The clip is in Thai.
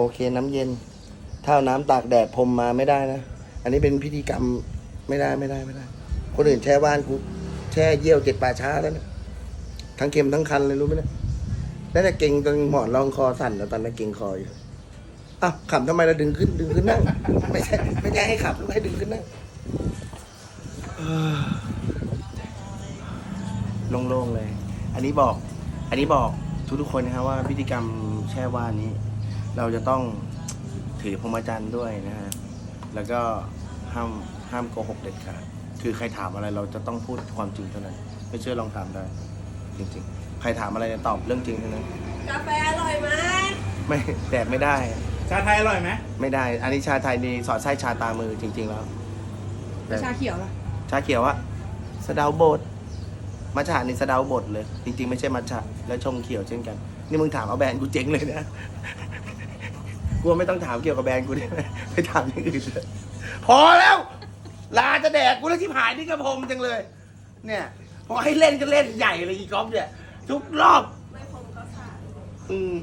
โอเคน้ำเย็น ถ้าน้ำตากแดดพรมมาไม่ได้นะ อันนี้เป็นพิธีกรรมไม่ได้ไม่ได้ไม่ได้ คนอื่นแช่บ้านกูแช่เยี่ยวเจ็ดป่าช้าแล้วนะทั้งเค็มทั้งคันเลยรู้ไหมเนี่ยแล้วแต่เก่งจนหมอนรองคอสั่นแล้วตอนนั้นเก่งคออยู่อ้าวขับทำไมเราดึงขึ้นดึงขึ้นนั่ง ไม่ใช่ไม่ใช่ให้ขับหรือให้ดึงขึ้นนั่งโล่งๆเลย อันนี้บอก อันนี้บอกทุกๆคนนะครับว่าพิธีกรรมแช่ว่านนี้ เราจะต้องถือพรหมจรรย์ด้วยนะฮะ แล้วก็ห้ามห้ามโกหกเด็ดขาด คือใครถามอะไรเราจะต้องพูดความจริงเท่านั้น ไม่เชื่อลองถามได้ จริงๆ ใครถามอะไรเนี่ยตอบเรื่องจริงเท่านั้น กาแฟอร่อยไหมไม่แดกไม่ได้ ชาไทยอร่อยไหมไม่ได้ อันนี้ชาไทยนี่สอดไส้ชาตามือจริง ๆ แล้วแต่ชาเขียวล่ะชาเขียวอะสะเดาบดมัทฉะนี่สะเดาบดเลย จริง ๆ ไม่ใช่มัทฉะแล้วชงเขียวเช่นกัน นี่มึงถามเอาแบรนด์กูเจ๊งเลยนะก ลัวไม่ต้องถามเกี่ยวกับแบรนด์กูได้ไหมไปถามอย่างอื่นเลยพอแล้ว ลาจะแดกกูแล้วที่หายนี่กระผมจังเลย เนี่ย พอให้เล่นก็เล่นใหญ่เลยอีกอฟเนี่ย ทุกรอบ ไม่คงก็ขาดอืม